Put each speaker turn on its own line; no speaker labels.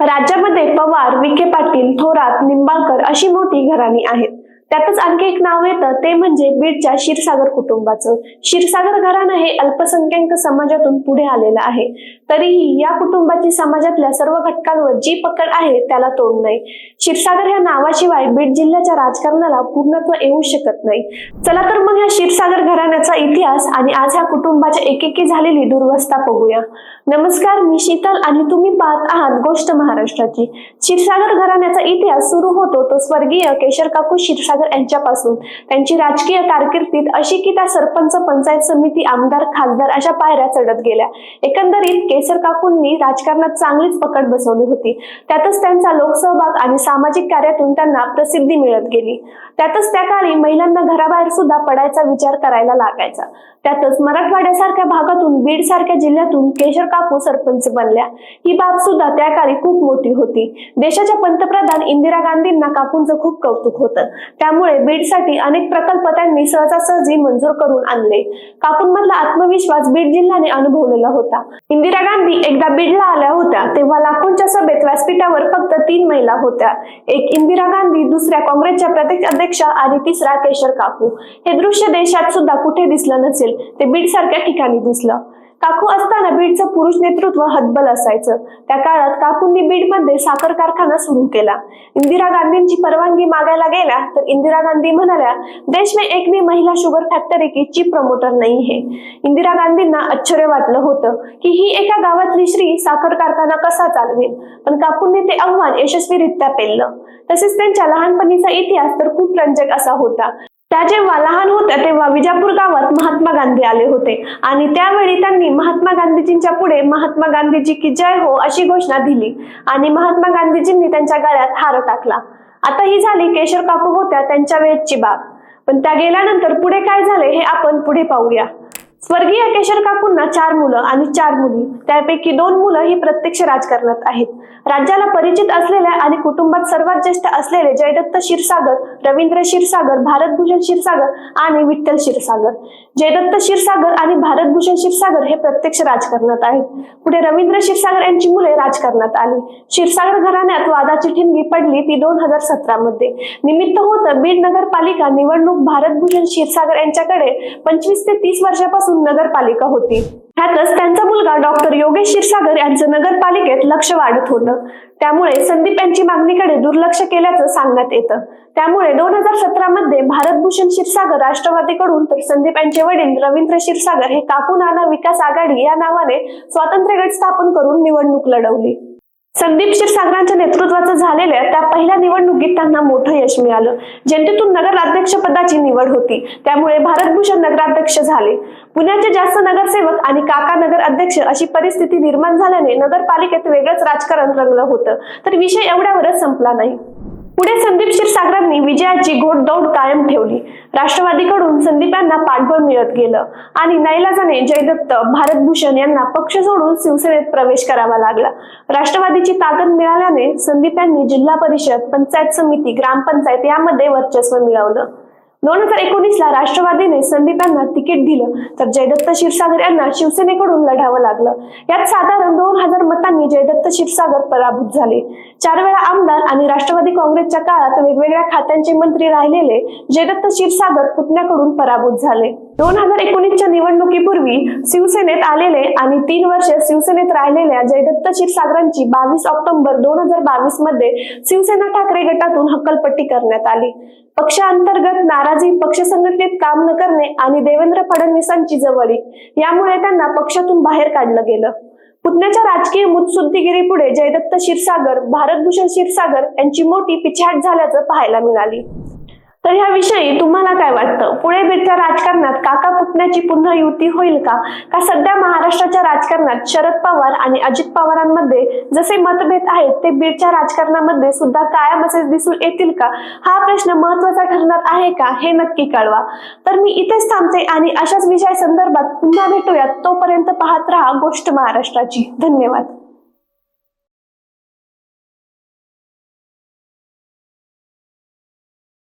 राज्यामध्ये पवार विखे पाटील थोरात निंबाळकर अशी मोठी घराणी आहेत. त्यातच आणखी एक नाव येतं. ते म्हणजे बीडच्या क्षीरसागर कुटुंबाचं. क्षीरसागर घराणं हे अल्पसंख्याक समाजातून पुढे आलेलं आहे. तरीही या कुटुंबाची समाजातल्या सर्व घटकांवर जी पकड आहे त्याला तोड नाही. क्षीरसागर या नावाशिवाय बीड जिल्ह्याच्या राजकारणाला पूर्णत्व येऊ शकत नाही. चला तर मग या क्षीरसागर घराण्याचा इतिहास आणि आज ह्या कुटुंबाच्या एकेकी झालेली दुर्वस्था बघूया. नमस्कार मी शीतल आणि तुम्ही पाहत आहात गोष्ट महाराष्ट्राची. क्षीरसागर घराण्याचा इतिहास सुरू होतो तो स्वर्गीय केशर काकू क्षीरसागर यांच्यापासून. त्यांची राजकीय कारकिर्दीत अशी की त्या सरपंच पंचायत समिती आमदार खासदार अशा पायऱ्या चढत गेल्या. एकंदरीत केसर काकूंनी राजकारणात चांगलीच पकड बसवली होती. त्यातच त्यांचा लोकसहभाग आणि सामाजिक कार्यातून त्यांना प्रसिद्धी मिळत गेली. त्यातच त्या काळी महिलांना घराबाहेर सुद्धा पडायचा विचार करायला लागायचा. त्यातच मराठवाड्यासारख्या भागातून बीड सारख्या जिल्ह्यातून केशर काकू सरपंच बनल्या. ही बाब सुद्धा त्या काळी खूप मोठी होती. देशाच्या पंतप्रधान इंदिरा गांधींना काकूंचं खूप कौतुक होतं. त्यामुळे बीडसाठी अनेक प्रकल्प त्यांनी सहजासहजी मंजूर करून आणले. कापूरमधला आत्मविश्वास बीड जिल्ह्याने अनुभवलेला होता. इंदिरा गांधी एकदा बीडला आल्या होत्या तेव्हा लाखोंच्या सभेत व्यासपीठावर फक्त तीन महिला होत्या. एक इंदिरा गांधी दुसऱ्या काँग्रेसच्या प्रत्येक अध्यक्षा आणि तिसरा केशर काकू. हे दृश्य देशात सुद्धा कुठे दिसलं नसेल ते बीड सारख्या ठिकाणी दिसलं. काकू असताना बीडचं पुरुष नेतृत्व हतबल असायचं. त्या काळात काकूंनी बीडमध्ये साखर कारखाना सुरू केला. इंदिरा गांधींची परवानगी मागायला गेल्या तर इंदिरा गांधी म्हणाल्या देश में एक भी महिला शुगर फॅक्टरी की चीफ प्रमोटर नाही है. इंदिरा गांधींना आश्चर्य वाटलं होतं की ही एका गावातली श्री साखर कारखाना कसा चालवेल. पण काकूंनी ते आव्हान यशस्वीरित्या पेललं. तसेच त्यांच्या लहानपणीचा इतिहास तर खूप रंजक असा होता. त्या जेव्हा लहान होत्या तेव्हा विजापूर गावात महात्मा गांधी आले होते. आणि त्यावेळी त्यांनी महात्मा गांधीजींच्या पुढे महात्मा गांधीजी की जय हो अशी घोषणा दिली. आणि महात्मा गांधीजींनी त्यांच्या गळ्यात हार टाकला. आता ही झाली केशर काकू होत्या त्यांच्या वेळची बाब. पण त्या गेल्यानंतर पुढे काय झाले हे आपण पुढे पाहूया. स्वर्गीय केशर काकूंना चार मुलं आणि चार मुली त्यापैकी दोन मुलं ही प्रत्यक्ष राजकारणात आहेत. राज्याला परिचित असलेल्या आणि कुटुंबात सर्वात ज्येष्ठ असलेले जयदत्त क्षीरसागर रवींद्र क्षीरसागर भारतभूषण क्षीरसागर आणि विठ्ठल क्षीरसागर. जयदत्त क्षीरसागर आणि भारतभूषण क्षीरसागर हे प्रत्यक्ष राजकारणात आहेत. पुढे रवींद्र क्षीरसागर यांची मुले राजकारणात आली. क्षीरसागर घराण्यात वादाची ठिणगी पडली ती दोन हजार सतरा मध्ये. निमित्त होतं बीड नगरपालिका निवडणूक भारतभूषण क्षीरसागर यांच्याकडे पंचवीस ते तीस वर्षापासून नगरपालिका होती. ह्यातच त्यांचा मुलगा डॉक्टर योगेश क्षीरसागर यांचं नगरपालिकेत लक्ष वाढत होतं. त्यामुळे संदीप यांची मागणीकडे दुर्लक्ष केल्याचं सांगण्यात येतं. त्यामुळे दोन हजार सतरा मध्ये भारतभूषण क्षीरसागर राष्ट्रवादीकडून तर संदीप यांचे वडील रवींद्र क्षीरसागर हे काकू नाना विकास आघाडी या नावाने स्वातंत्र्य गट स्थापन करून निवडणूक लढवली. संदीप क्षीरसागरांच्या नेतृत्वाचं या निवडणुकीत त्यांना मोठं यश मिळालं. जनतेतून नगराध्यक्ष पदाची निवड होती. त्यामुळे भारतभूषण नगराध्यक्ष झाले. पुण्याचे जास्त नगरसेवक आणि काका नगर अध्यक्ष अशी परिस्थिती निर्माण झाल्याने नगरपालिकेत वेगळंच राजकारण रंगलं होतं. तर विषय एवढ्यावरच संपला नाही. पुढे संदीप क्षीरसागरांनी विजयाची घोडदौड कायम ठेवली. राष्ट्रवादीकडून संदीप यांना पाठबळ मिळत गेलं आणि नैलाजाने जयदत्त भारतभूषण यांना पक्ष सोडून शिवसेनेत प्रवेश करावा लागला. राष्ट्रवादीची ताकद मिळाल्याने संदीप यांनी जिल्हा परिषद पंचायत समिती ग्रामपंचायत यामध्ये वर्चस्व मिळवलं. दोन हजार एकोणीस ला राष्ट्रवादीने संदीप यांना तिकीट दिलं तर जयदत्त क्षीरसागर यांना शिवसेनेकडून लढावं लागलं. यात साधारण दोन हजार मतांनी जयदत्त क्षीरसागर पराभूत झाले. चार वेळा आमदार आणि राष्ट्रवादी काँग्रेसच्या काळात वेगवेगळ्या खात्यांचे मंत्री राहिलेले जयदत्त क्षीरसागर पुतण्याकडून पराभूत झाले. दोन हजार एकोणीसच्या निवडणुकीपूर्वी शिवसेनेत आलेले आणि तीन वर्ष शिवसेनेत राहिलेल्या जयदत्त क्षीरसागरांची बावीस ऑक्टोबर दोन हजार बावीसमध्ये शिवसेना ठाकरे गटातून हक्कलपट्टी करण्यात आली. पक्षांतर्गत नाराजी पक्ष संघटनेत काम न करणे आणि देवेंद्र फडणवीसांची जवळीक यामुळे त्यांना पक्षातून बाहेर काढलं गेलं. पुतण्याच्या राजकीय मुत्सुद्दीगिरी पुढे जयदत्त क्षीरसागर भारतभूषण क्षीरसागर यांची मोठी पिछाट झाल्याचं पाहायला मिळाली. तर ह्या विषयी तुम्हाला काय वाटतं? पुढे बीडच्या राजकारणात काका पुतण्याची पुन्हा युती होईल का? का सध्या महाराष्ट्राच्या राजकारणात शरद पवार आणि अजित पवारांमध्ये जसे मतभेद आहेत ते बीडच्या राजकारणामध्ये सुद्धा कायम असे दिसून येतील का? हा प्रश्न महत्त्वाचा ठरणार आहे का? हे नक्की कळवा. तर मी इथेच थांबते आणि अशाच विषय संदर्भात पुन्हा भेटूयात. तोपर्यंत पाहत राहा गोष्ट महाराष्ट्राची. धन्यवाद.